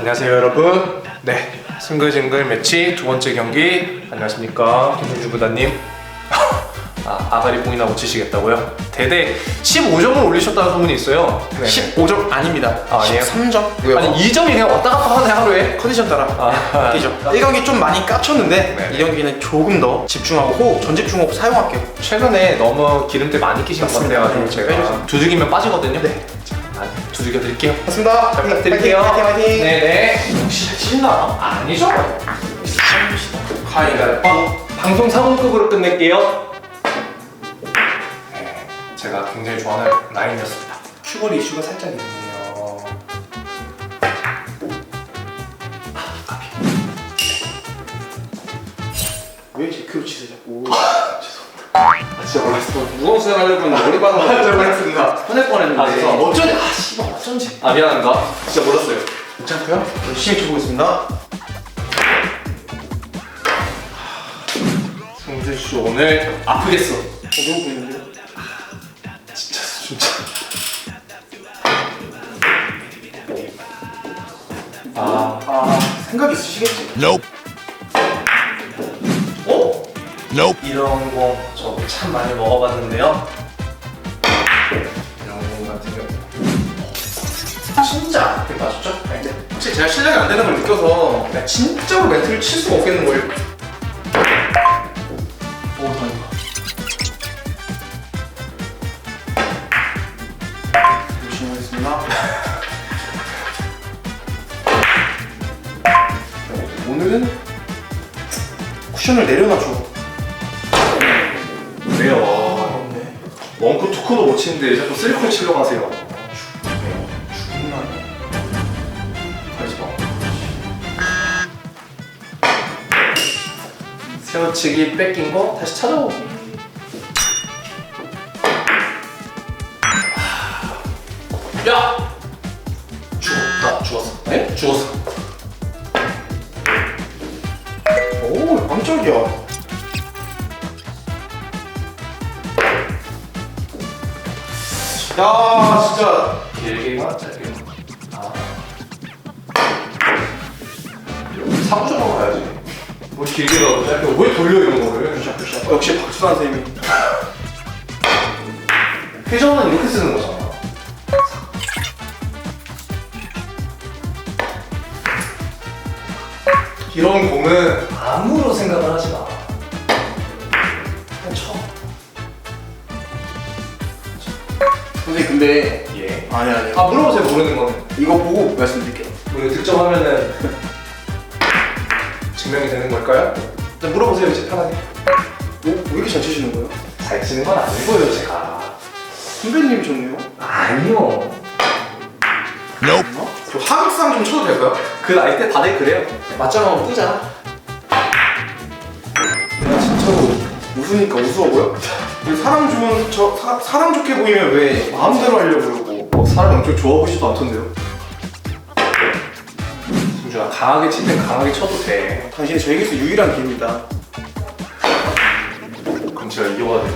안녕하세요 여러분 네 싱글싱글 매치 두 번째 경기 안녕하십니까 김민주 구단님 아, 아가리 뽕이나 못 치시겠다고요? 대대 15점을 올리셨다는 소문이 있어요 네. 15점 아닙니다. 아, 아니에요? 13점. 아니 2점이 그냥 왔다 갔다 하네 하루에 컨디션 따라 아. 바뀌죠. 1경기 좀 많이 깝쳤는데 네. 이 경기는 조금 더 집중하고 호흡, 전집중호흡 사용할게요. 최근에 너무 기름때 많이 끼신 것 맞습니다. 같아가지고 네, 제가 빼주세요. 두들기면 빠지거든요 네. 많이 두들겨 드릴게요 맞습니다. 잘 부탁드릴게요 화이팅, 화이팅, 화이팅. 네네 혹시 신나? 아니죠? 가위가위보 방송 사공급으로 끝낼게요 네, 제가 굉장히 좋아하는 라인이었습니다 큐거리 이슈가 살짝 있네요. 진짜 몰랐어 무거운 수행 하려고 했는데 머리 받아서 잘 몰랐습니다 화낼 뻔했는데. 아 죄송합니다 어쩐지 아 씨발 어쩐지 아 미안합니다 진짜 몰랐어요 괜찮고요. 열심히 쳐보겠습니다. 성재 씨 오늘 아프겠어 어려워 보이는데요? 진짜 진짜 아 아 생각 있으시겠지? Nope. 어? Nope. 이런 거저 참 많이 먹어봤는데요. 이런 거 같은 경우 진짜 되게 맛있죠? 네. 확실히 제가 실력이 안 되는 걸 느껴서 네. 진짜로 멘트를 칠 수가 없겠는 거예요. 오, 다행이다. 열심히 하겠습니다. 오늘은 쿠션을 내려놔줘. 원코 투코도 못 치는데 자꾸 쓰리코 치려고 하세요. 죽나네. 가지 마. 세워치기 뺏긴 거 다시 찾아오기. 야! 죽었다. 죽었어. 네? 죽었어. 오, 깜짝이야. 야, 사구적으로 가야지. 뭐 길게 가고 짧게 왜 돌려 이런 거를? 어, 역시 박수환 선생님이. 회전은 이렇게 쓰는 거잖아. 이런 공은 아무로 생각을 하지 마. 그냥 쳐. 선생님, 근데. 예. 아니, 아니. 아 물어보세요 모르는 거는. 이거 보고 말씀드릴게요. 뭐 이거 득점하면은 증명이 되는 걸까요? 일단 물어보세요 이제 편하게. 오, 왜 이렇게 잘 치시는 거예요? 잘 치는 건 아니고요 제가. 선배님이 좋네요. 아니요. 어? 저 하극상 좀 쳐도 될까요? 그 나이 때 다들 그래요. 맞짱하면 뜨잖아. 야, 진짜로 웃으니까 우스워 보여? 왜 사람 좋은 저 사, 사람 좋게 보이면 왜 마음대로 하려고 그러고 뭐 사람이 엄청 좋아 보이지도 않던데요. 강하게 칠 땐 강하게 쳐도 돼. 당신이 저에게서 유일한 기회입니다. 그럼 제가 이겨봐도 돼.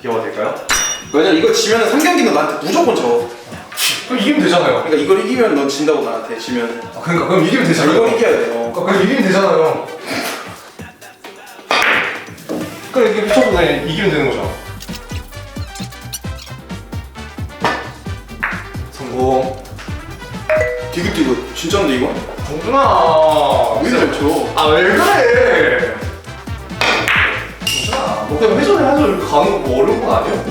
이겨봐도 될까요? 왜냐 이거 지면은 3경기는 나한테 무조건 져. 그럼 이기면 되잖아요. 그러니까 이걸 이기면 넌 진다고 나한테 지면. 아, 그러니까 그럼 이기면 자, 되잖아요. 이걸 이겨야 돼요. 그러니까 그럼 이기면 되잖아요. 그럼 이렇게 쳐도 그냥 이기면 되는 거죠. 디귿디귿 진짜인데 이거? 정준아. 왜 이렇게 잘 쳐? 아 왜 그래? 괜찮아. 너 그냥 회전을 해서 이렇게 가는 거뭐 어려운 건 아니야.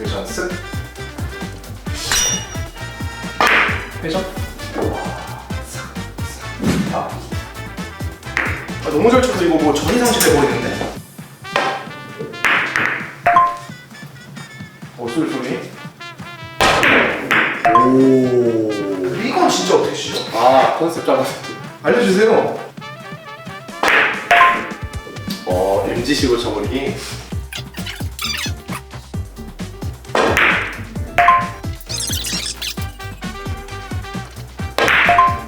회전 쓱. 회전. 아, 아, 너무 잘 쳐서 이거 뭐 전이상식 돼버리는데? 어 소리 소리. 아 컨셉 잡았어. 알려주세요. 어 MG식으로 쳐버리기.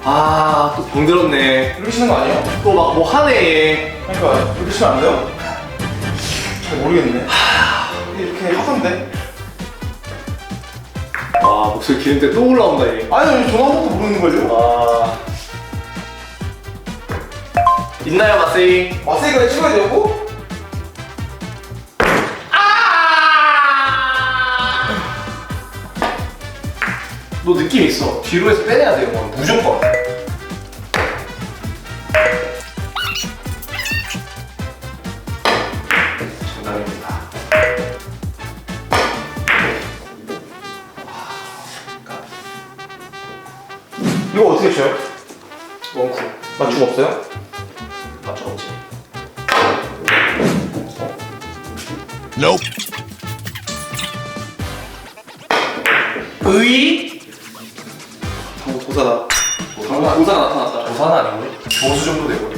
아 또 병들었네. 이렇게 치는 거 아니에요? 또 막 뭐 하네. 그러니까 이렇게 치면 안 돼요? 잘 모르겠네. 이렇게 하던데? 와 목소리 기름때 또 올라온다 얘. 아니 전화 한번도 모르는 걸요? 와. 있나요 마세이? 마세이가 찍어야 되고? 너 느낌 있어. 뒤로 해서 빼내야 돼 이건 무조건. 의? 방금 도사다 도사가 도사가 나타났다 도사는 아니고 조수 정도 되고.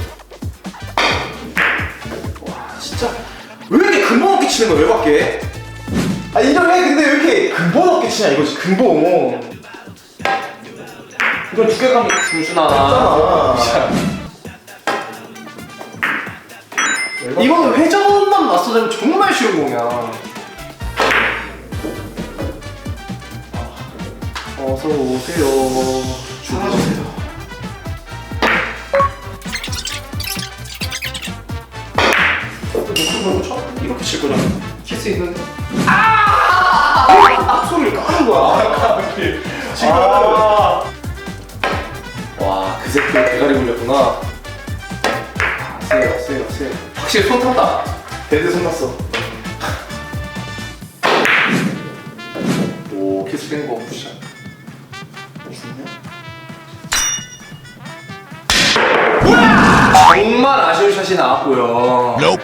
진짜 왜 이렇게 근본 없게 치는 거야 왜 밖에? 아 인정해 근데 왜 이렇게 근본 없게 치냐 이거지 근본 이건 두께감이. 없잖아 이거는 회전만 맞서자면 정말 쉬운 공이야. 어서 오세요. 사라주세요. 이렇게 칠 거잖아. 키스 있는데. 소리를 까는 거야. 지금. 와그 새끼 대가리 굴렸구나. 세요 세요 세요. 확실히 손 탔다. 데드 손났어. 오 키스 뺀거 샷이 나왔고요. Nope.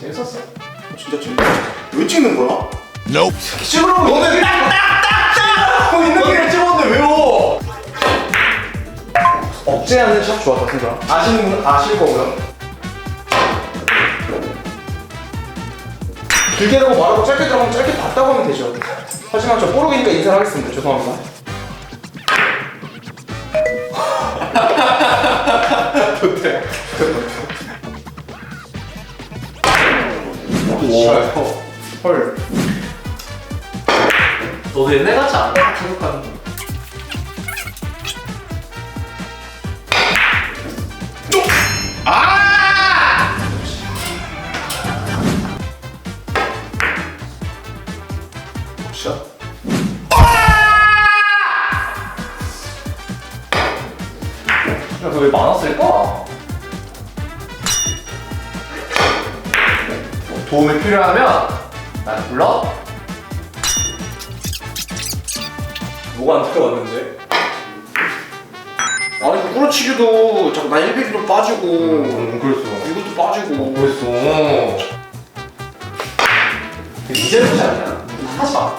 재밌었어. 진짜 진짜 왜 찍는 거야? Nope. 찍으라고 너네 딱딱딱딱 하고 있는 게 찍었는데 왜요? 억제하는 샷 좋았다 생각 아시는 분 아실 거고요 길게 하고 말하고 짧게 들어가면 짧게 봤다고 하면 되죠 하지만 저 뽀록이니까 인사를 하겠습니다 죄송합니다 와. 헐 너도 옛날 같지 않아? 생각하는 거. 샷 야, 너왜 많았을까? 도움이 필요하면 날 불러. 뭐가 안 들어왔는데? 아니 그 꾸러치기도 나 100이도 빠지고 음, 그랬어. 이것도 빠지고 그랬어. 이제는 않냐? 하지 마.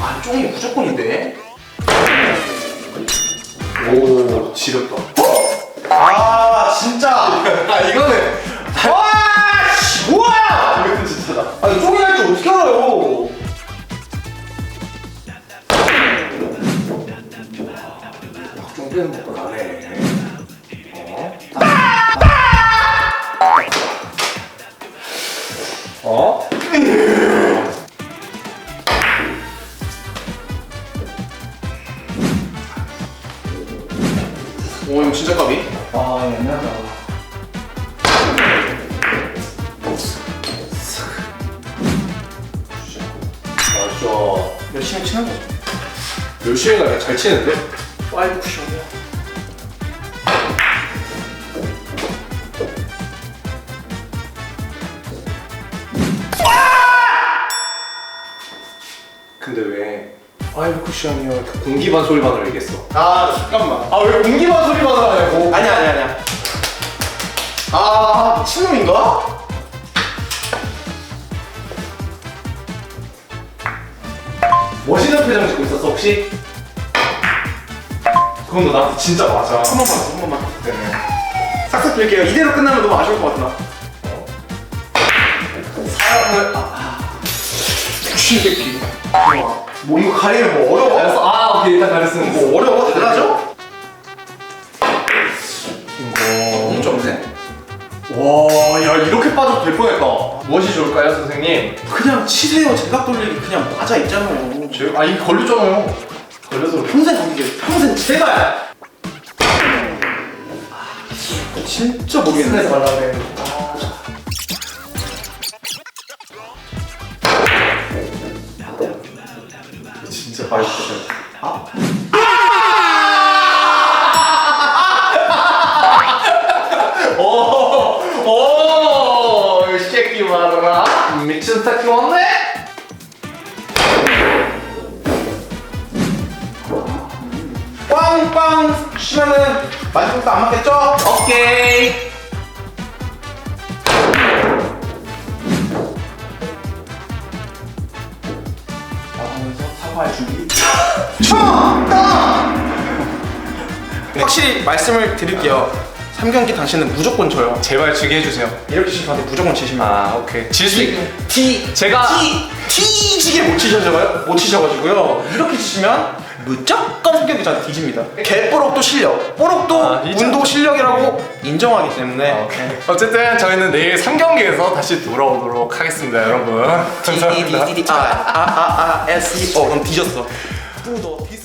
아 쫑이 무조건인데 오, 지렸다. 아 진짜 아, 이거는. 쫑 빼는 거 나네 어? 오 이거 진짜 까비 아, 애매하다. 맞죠. 열심히 치는 거죠 열심히 가냐? 잘 치는데? 쿠 근데 왜 파이브 쿠션이요? 그 공기반 소리반을 얘기했어. 아 잠깐만 아 왜 공기반 소리반을 하냐고? 아니야 아니야 아니야 아 미친놈인가? 멋있는 표정 짓고 있었어 혹시? 그건 너 나한테 진짜 맞아. 한 번만 한 번만 네. 싹싹 빌게요 이대로 끝나면 너무 아쉬울 것 같아 사람을 아, 미친 새끼 뭐 이거 가리면 뭐 어려워? 알았어. 아 오케이 일단 가르치는 거. 뭐 어려워? 달라져? 이거 세 와, 야 이렇게 빠져도 될 뻔했다. 무엇이 좋을까요, 선생님? 그냥 치세요. 제각 돌리기 그냥 맞아 있잖아요. 제, 아, 이게 걸렸잖아요. 걸려서. 평생 거기게 평생 제발. 아, 진짜 모르겠네. 말라 그래. 진짜 맛있어. 오, 오, 이 새끼 말라. 미친 새끼 왔네. 빵빵 치면은 마지막도 안 맞겠죠? 오케이. 사과할 준비. 쳐! 확실히 말씀을 드릴게요. 3경기 당신은 무조건 져요. 제발 지게 해주세요. 이렇게 돼. 무조건 치시면. 아, 오케이. 질 수 있게. T 제가- T T지게 못 치셔가지고요. 못 치셔가지고요. 이렇게 치시면 무조건 성격이 저한테 뒤집니다. 개뽀록도 실력, 뽀록도 아, 운도 실력이라고 인정하기 때문에 아, 오케이. 어쨌든 저희는 내일 3경기에서 다시 돌아오도록 하겠습니다, 여러분. 감사합니다. D D D D 아아아 S E O 그럼 뒤졌어. 뚜더 디스코.